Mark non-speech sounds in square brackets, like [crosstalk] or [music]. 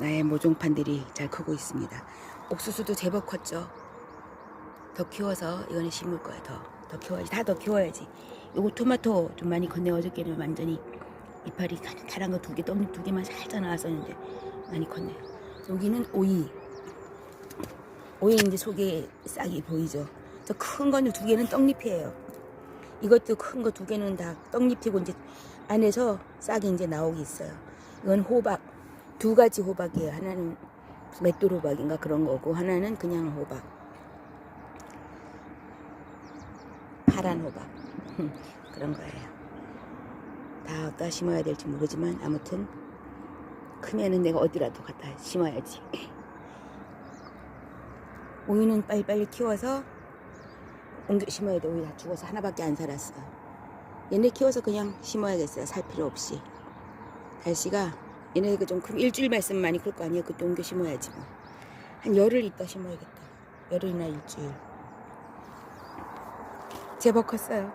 나의 모종판들이 잘 크고 있습니다. 옥수수도 제법 컸죠. 더 키워서 이거는 심을 거예요. 더, 더 키워야지. 다 더 키워야지. 요거 토마토 좀 많이 컸네. 어저께는 완전히 이파리 가란 거 두 개, 떡잎 두 개만 살짝 나왔었는데 많이 컸네요. 여기는 오이. 오이 이제 속에 싹이 보이죠. 저 큰 거는 두 개는 떡잎이에요. 이것도 큰 거 두 개는 다 떡잎이고 이제 안에서 싹이 이제 나오기 있어요. 이건 호박. 두 가지 호박이에요. 하나는 맷돌 호박인가 그런 거고 하나는 그냥 호박. 파란 호박. [laughs] 그런 거예요. 다 어디다 심어야 될지 모르지만 아무튼 크면은 내가 어디라도 갖다 심어야지. [laughs] 오이는 빨리빨리 키워서 옮겨 심어야 돼. 오이 다 죽어서 하나밖에 안 살았어. 얘네 키워서 그냥 심어야겠어요. 살 필요 없이. 달씨가 얘네가 좀 크면 일주일만 있으면 많이 클 거 아니에요. 그때 옮겨 심어야지 뭐. 한 열흘 있다 심어야겠다. 열흘이나 일주일. 제법 컸어요.